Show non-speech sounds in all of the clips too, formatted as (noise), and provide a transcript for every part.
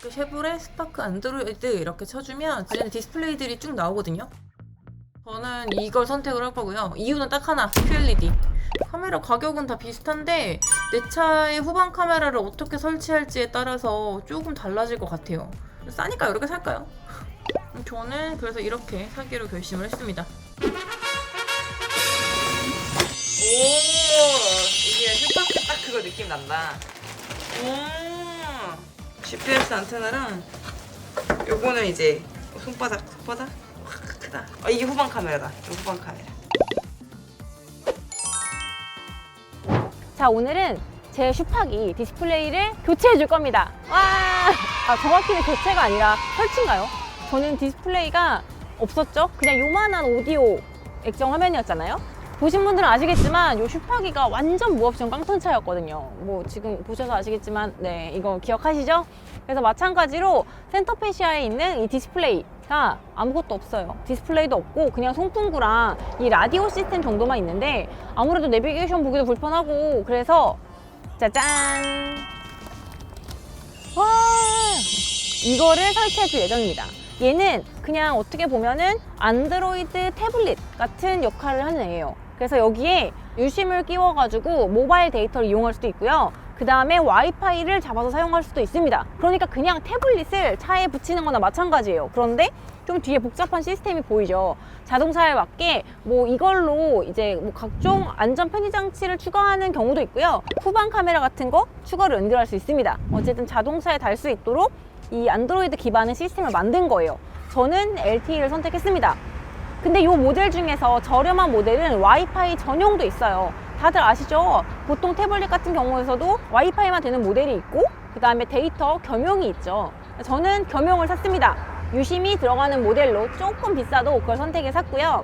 그 쉐보레 스파크 안드로이드 이렇게 쳐주면 그냥 디스플레이들이 쭉 나오거든요. 저는 이걸 선택을 할 거고요. 이유는 딱 하나, QLED. 카메라 가격은 다 비슷한데 내 차의 후방 카메라를 어떻게 설치할지에 따라서 조금 달라질 것 같아요. 싸니까 이렇게 살까요? 저는 그래서 이렇게 사기로 결심을 했습니다. 오 이게 스파크 딱 그거 느낌 난다. 오 GPS 안테나랑 요거는 이제 손바닥 손바닥 확 크다. 아 이게 후방 카메라다. 후방 카메라. 자, 오늘은 제 슈팍이 디스플레이를 교체해 줄 겁니다. 와! 아, 정확히는 교체가 아니라 설치인가요? 저는 디스플레이가 없었죠? 그냥 요만한 오디오 액정 화면이었잖아요? 보신 분들은 아시겠지만 요 슈파기가 완전 무옵션 깡통 차였거든요. 뭐 지금 보셔서 아시겠지만 네 이거 기억하시죠? 그래서 마찬가지로 센터페시아에 있는 이 디스플레이가 아무것도 없어요. 디스플레이도 없고 그냥 송풍구랑 이 라디오 시스템 정도만 있는데 아무래도 내비게이션 보기도 불편하고 그래서 짜잔 와 이거를 설치해 줄 예정입니다. 얘는 그냥 어떻게 보면은 안드로이드 태블릿 같은 역할을 하는 애예요. 그래서 여기에 유심을 끼워가지고 모바일 데이터를 이용할 수도 있고요. 그 다음에 와이파이를 잡아서 사용할 수도 있습니다. 그러니까 그냥 태블릿을 차에 붙이는 거나 마찬가지예요. 그런데 좀 뒤에 복잡한 시스템이 보이죠. 자동차에 맞게 뭐 이걸로 이제 뭐 각종 안전 편의 장치를 추가하는 경우도 있고요. 후방 카메라 같은 거 추가로 연결할 수 있습니다. 어쨌든 자동차에 달 수 있도록 이 안드로이드 기반의 시스템을 만든 거예요. 저는 LTE를 선택했습니다. 근데 이 모델 중에서 저렴한 모델은 와이파이 전용도 있어요. 다들 아시죠? 보통 태블릿 같은 경우에서도 와이파이만 되는 모델이 있고 그 다음에 데이터 겸용이 있죠. 저는 겸용을 샀습니다. 유심이 들어가는 모델로 조금 비싸도 그걸 선택해 샀고요.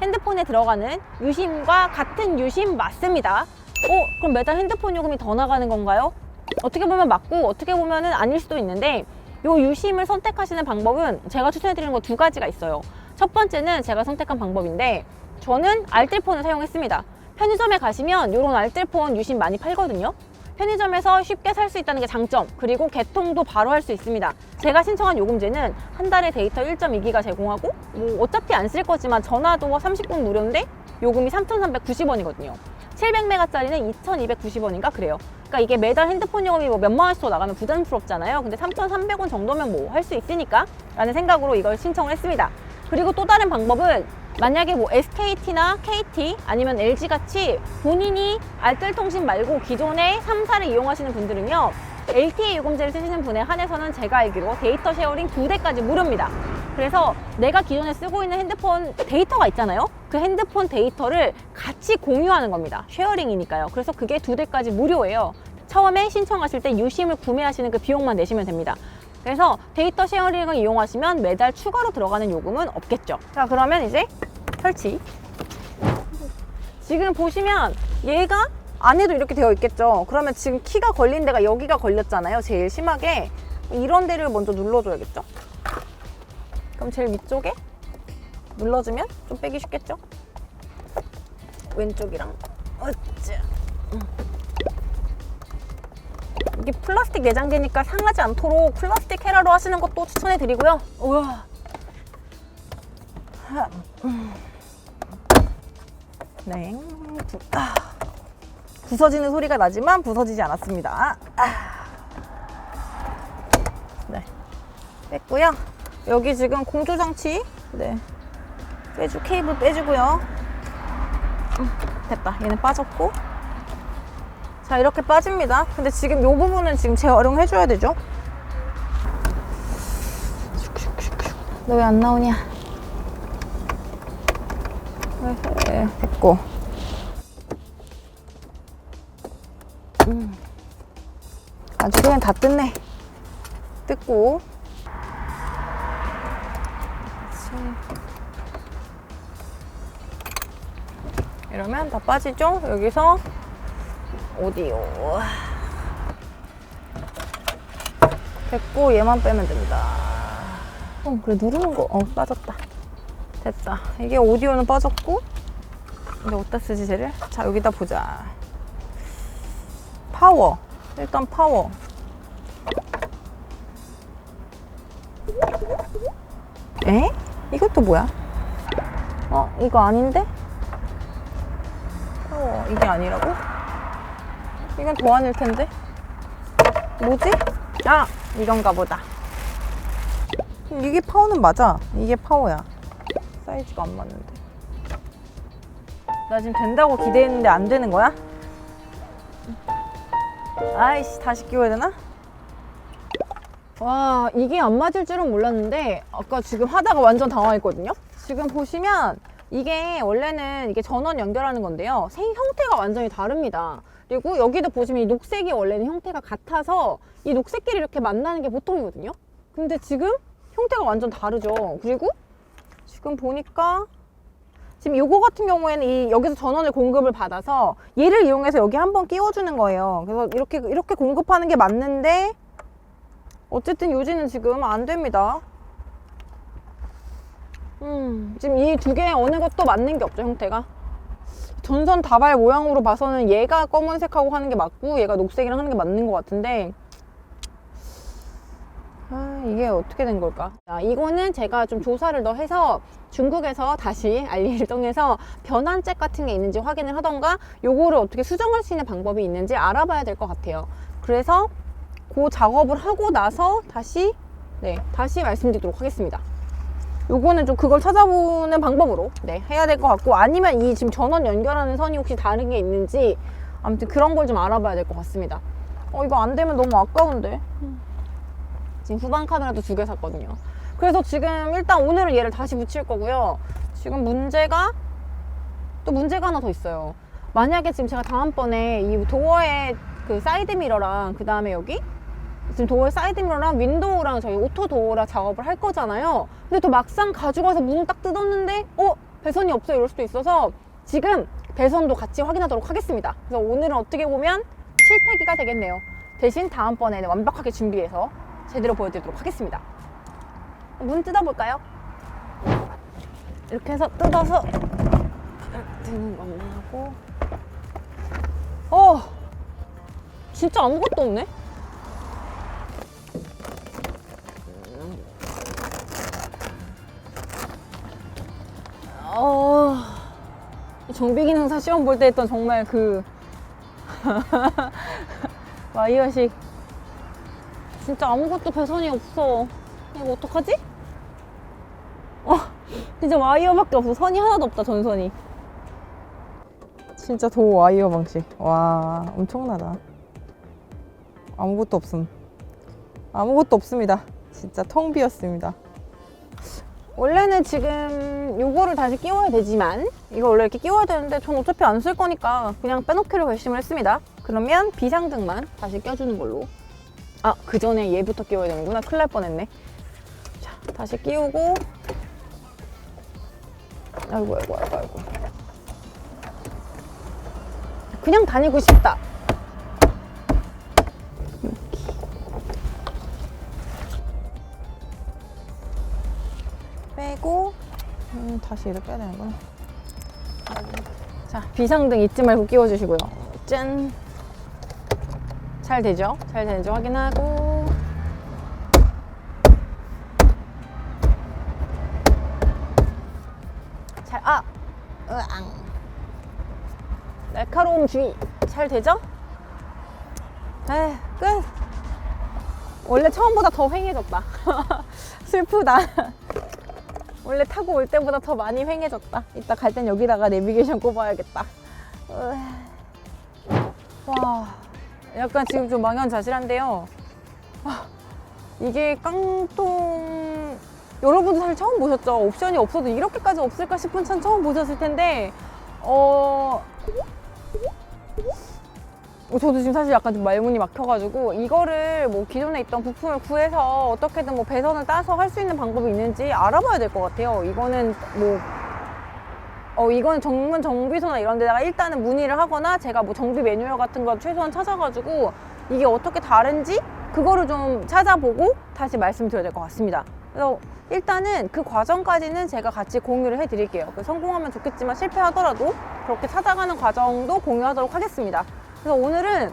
핸드폰에 들어가는 유심과 같은 유심 맞습니다. 어, 그럼 매달 핸드폰 요금이 더 나가는 건가요? 어떻게 보면 맞고 어떻게 보면 은 아닐 수도 있는데 요 유심을 선택하시는 방법은 제가 추천해드리는 거 두 가지가 있어요. 첫 번째는 제가 선택한 방법인데 저는 알뜰폰을 사용했습니다. 편의점에 가시면 이런 알뜰폰 유심 많이 팔거든요. 편의점에서 쉽게 살 수 있다는 게 장점 그리고 개통도 바로 할 수 있습니다 제가 신청한 요금제는 한 달에 데이터 1.2기가 제공하고 뭐 어차피 안 쓸 거지만 전화도 30분 무료인데 요금이 3,390원이거든요 700메가짜리는 2,290원인가? 그래요. 그러니까 이게 매달 핸드폰 요금이 뭐 몇만 원씩 더 나가면 부담스럽잖아요. 근데 3,300원 정도면 뭐 할 수 있으니까 라는 생각으로 이걸 신청을 했습니다. 그리고 또 다른 방법은 만약에 뭐 SKT나 KT 아니면 LG 같이 본인이 알뜰통신 말고 기존의 3사를 이용하시는 분들은요 LTE 요금제를 쓰시는 분에 한해서는 제가 알기로 데이터 쉐어링 두 대까지 무료입니다. 그래서 내가 기존에 쓰고 있는 핸드폰 데이터가 있잖아요. 그 핸드폰 데이터를 같이 공유하는 겁니다. 쉐어링이니까요. 그래서 그게 두 대까지 무료예요. 처음에 신청하실 때 유심을 구매하시는 그 비용만 내시면 됩니다. 그래서 데이터 쉐어링을 이용하시면 매달 추가로 들어가는 요금은 없겠죠. 자, 그러면 이제 설치. 지금 보시면 얘가 안에도 이렇게 되어 있겠죠. 그러면 지금 키가 걸린 데가 여기가 걸렸잖아요. 제일 심하게. 이런 데를 먼저 눌러줘야겠죠. 그럼 제일 위쪽에 눌러주면 좀 빼기 쉽겠죠. 왼쪽이랑 어째. 음. 이게 플라스틱 내장재니까 상하지 않도록 플라스틱 헤라로 하시는 것도 추천해 드리고요. 우와. 음. 네. 부, 아. 부서지는 소리가 나지만 부서지지 않았습니다. 아. 네. 뺐고요. 여기 지금 공조 장치 네. 빼주 케이블 빼주고요. 음, 됐다. 얘는 빠졌고. 자, 이렇게 빠집니다. 근데 지금 이 부분은 지금 재활용해 줘야 되죠. 너 왜 안 나오냐? 왜, 왜, 됐고. 음. 아주 그냥 다 뜯네. 뜯고. 이러면 다 빠지죠? 여기서 오디오. 됐고 얘만 빼면 됩니다. 어, 그래 누르는 거, 어 빠졌다. 됐다. 이게 오디오는 빠졌고 이제 어디다 쓰지 쟤를? 자 여기다 보자. 파워. 일단 파워. 에? 이것도 뭐야? 어 이거 아닌데? 파워 이게 아니라고? 이건 더 아닐 텐데? 뭐지? 아 이건가 보다. 이게 파워는 맞아. 이게 파워야. 사이즈가 안 맞는데. 나 지금 된다고 기대했는데 안 되는 거야? 아이씨, 다시 끼워야 되나? 와, 이게 안 맞을 줄은 몰랐는데, 아까 지금 하다가 완전 당황했거든요? 지금 보시면, 이게 원래는 이게 전원 연결하는 건데요. 생 형태가 완전히 다릅니다. 그리고 여기도 보시면 이 녹색이 원래는 형태가 같아서 이 녹색끼리 이렇게 만나는 게 보통이거든요. 근데 지금 형태가 완전 다르죠. 그리고 지금 보니까 지금 요거 같은 경우에는 이 여기서 전원을 공급을 받아서 얘를 이용해서 여기 한번 끼워주는 거예요. 그래서 이렇게 이렇게 공급하는 게 맞는데 어쨌든 요지는 지금 안 됩니다. 음, 지금 이 두 개 어느 것도 맞는 게 없죠 형태가. 전선 다발 모양으로 봐서는 얘가 검은색하고 하는 게 맞고 얘가 녹색이랑 하는 게 맞는 것 같은데 아, 이게 어떻게 된 걸까? 자, 이거는 제가 좀 조사를 더 해서 중국에서 다시 알리를 통해서 변환잭 같은 게 있는지 확인을 하던가 요거를 어떻게 수정할 수 있는 방법이 있는지 알아봐야 될 것 같아요. 그래서 그 작업을 하고 나서 다시 네, 다시 말씀드리도록 하겠습니다. 요거는 좀 그걸 찾아보는 방법으로 네, 해야 될 것 같고 아니면 이 지금 전원 연결하는 선이 혹시 다른 게 있는지 아무튼 그런 걸 좀 알아봐야 될 것 같습니다. 어, 이거 안 되면 너무 아까운데. 지금 후방 카메라도 두 개 샀거든요. 그래서 지금 일단 오늘은 얘를 다시 붙일 거고요. 지금 문제가 또 문제가 하나 더 있어요. 만약에 지금 제가 다음번에 이 도어에 그 사이드 미러랑 그 다음에 여기 지금 도어 사이드 미러랑 윈도우랑 저희 오토 도어랑 작업을 할 거잖아요. 근데 또 막상 가져가서 문을 딱 뜯었는데 어 배선이 없어 이럴 수도 있어서 지금 배선도 같이 확인하도록 하겠습니다. 그래서 오늘은 어떻게 보면 실패기가 되겠네요. 대신 다음번에는 완벽하게 준비해서 제대로 보여드리도록 하겠습니다. 문 뜯어볼까요? 이렇게 해서 뜯어서 드는 것만 하고 어 진짜 아무것도 없네 정비 기 능사 시험 볼 때 했던 정말 그 (laughs) 와이어식 진짜 아무것도 배선이 없어. 이거 어떡하지? 어, 진짜 와이어밖에 없어. 선이 하나도 없다, 전선이. 진짜 도 와이어 방식. 와, 엄청나다. 아무것도 없음. 아무것도 없습니다. 진짜 텅 비었습니다. 원래는 지금 요거를 다시 끼워야 되지만 이거 원래 이렇게 끼워야 되는데 전 어차피 안 쓸 거니까 그냥 빼놓기로 결심을 했습니다. 그러면 비상등만 다시 껴주는 걸로 아, 그 전에 얘부터 끼워야 되는구나. 큰일 날 뻔했네. 자, 다시 끼우고. 아이고, 아이고, 아이고, 아이고. 그냥 다니고 싶다. 다시 이렇게 빼야 되는구나. 자, 비상등 잊지 말고 끼워주시고요. 짠! 잘 되죠? 잘 되는지 확인하고 잘, 아! 으앙 날카로움 주의 잘 되죠? 에 끝! 원래 처음보다 더 휑해졌다 (laughs) 슬프다 원래 타고 올 때보다 더 많이 휑해졌다 이따 갈 땐 여기다가 내비게이션 꼽아야겠다 으. 와 약간 지금 좀 망연자실한데요. 아, 이게 깡통 여러분도 사실 처음 보셨죠? 옵션이 없어도 이렇게까지 없을까 싶은 차 처음 보셨을 텐데 어 어, 저도 지금 사실 약간 좀 말문이 막혀가지고 이거를 뭐 기존에 있던 부품을 구해서 어떻게든 뭐 배선을 따서 할 수 있는 방법이 있는지 알아봐야 될 것 같아요. 이거는 뭐 어, 이거는 전문 정비소나 이런 데다가 일단은 문의를 하거나 제가 뭐 정비 매뉴얼 같은 거 최소한 찾아가지고 이게 어떻게 다른지 그거를 좀 찾아보고 다시 말씀드려야 될 것 같습니다. 그래서 일단은 그 과정까지는 제가 같이 공유를 해드릴게요. 그 성공하면 좋겠지만 실패하더라도 그렇게 찾아가는 과정도 공유하도록 하겠습니다. 그래서 오늘은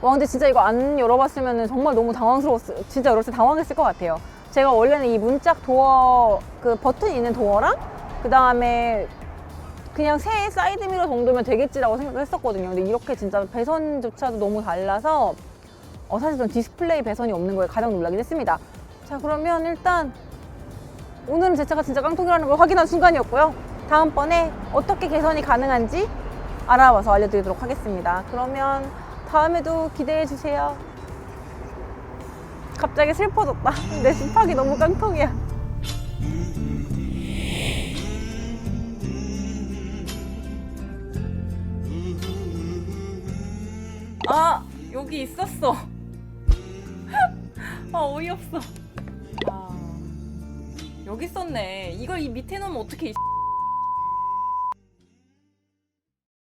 와 근데 진짜 이거 안 열어봤으면 정말 너무 당황스러웠어요. 진짜 열었을 때 당황했을 것 같아요. 제가 원래는 이 문짝 도어 그 버튼 있는 도어랑 그 다음에 그냥 새 사이드 미러 정도면 되겠지라고 생각을 했었거든요. 근데 이렇게 진짜 배선조차도 너무 달라서 어, 사실 전 디스플레이 배선이 없는 거에 가장 놀라긴 했습니다. 자 그러면 일단 오늘은 제 차가 진짜 깡통이라는 걸 확인한 순간이었고요. 다음번에 어떻게 개선이 가능한지 알아봐서 알려드리도록 하겠습니다. 그러면 다음에도 기대해 주세요. 갑자기 슬퍼졌다. (laughs) 내 습하기 너무 깡통이야. 아 여기 있었어. (laughs) 아 어이없어. 아 여기 있었네. 이걸 이 밑에 놓으면 어떻게?